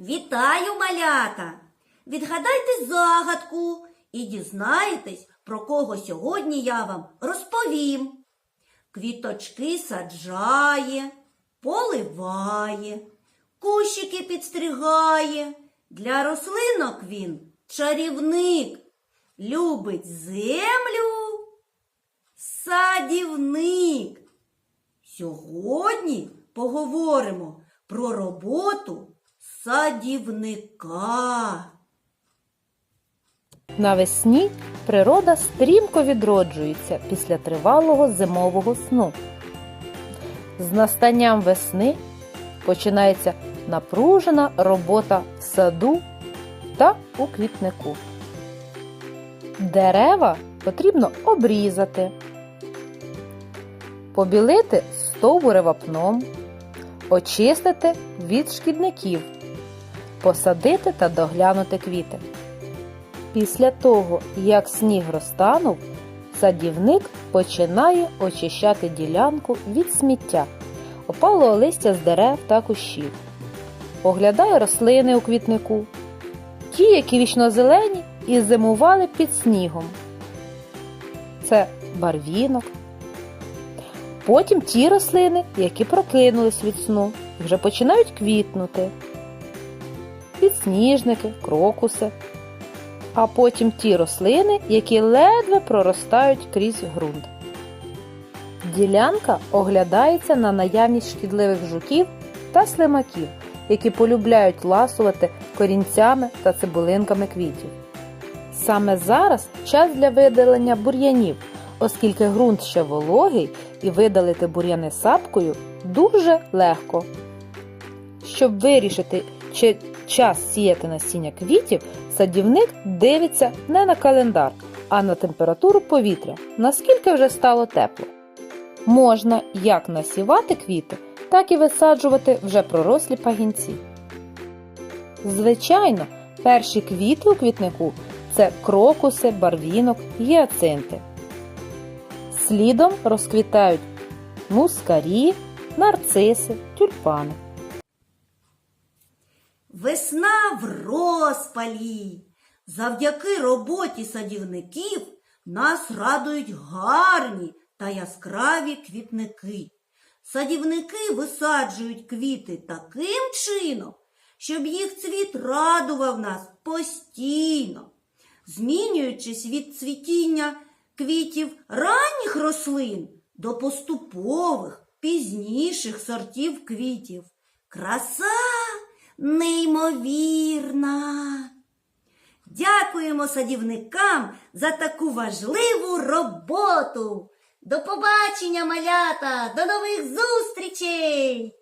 Вітаю, малята! Відгадайте загадку і дізнаєтесь, про кого сьогодні я вам розповім. Квіточки саджає, поливає, кущики підстригає. Для рослинок він чарівник, любить землю, садівник. Сьогодні поговоримо про роботу садівника. Навесні природа стрімко відроджується після тривалого зимового сну. З настанням весни починається напружена робота в саду та у квітнику. Дерева потрібно обрізати, побілити стовбури вапном, очистити від шкідників, посадити та доглянути квіти. Після того, як сніг розтанув, садівник починає очищати ділянку від сміття, опалого листя з дерев та кущів. Оглядає рослини у квітнику, ті, які вічнозелені і зимували під снігом. Це барвінок. Потім ті рослини, які прокинулись від сну вже починають квітнути. Підсніжники, крокуси, а потім ті рослини, які ледве проростають крізь ґрунт. Ділянка оглядається на наявність шкідливих жуків та слимаків, які полюбляють ласувати корінцями та цибулинками квітів. Саме зараз час для видалення бур'янів, оскільки ґрунт ще вологий і видалити бур'яни сапкою дуже легко. Щоб вирішити, чи час сіяти насіння квітів, садівник дивиться не на календар, а на температуру повітря, наскільки вже стало тепло. Можна як насівати квіти, так і висаджувати вже пророслі пагінці. Звичайно, перші квіти у квітнику це крокуси, барвінок, гіацинти. Слідом розквітають мускарі, нарциси, тюльпани. Весна в розпалі. Завдяки роботі садівників нас радують гарні та яскраві квітники. Садівники висаджують квіти таким чином, щоб їх цвіт радував нас постійно, змінюючись від цвітіння квітів ранніх рослин до поступових пізніших сортів квітів. Краса неймовірна. Дякуємо садівникам за таку важливу роботу. До побачення, малята! До нових зустрічей!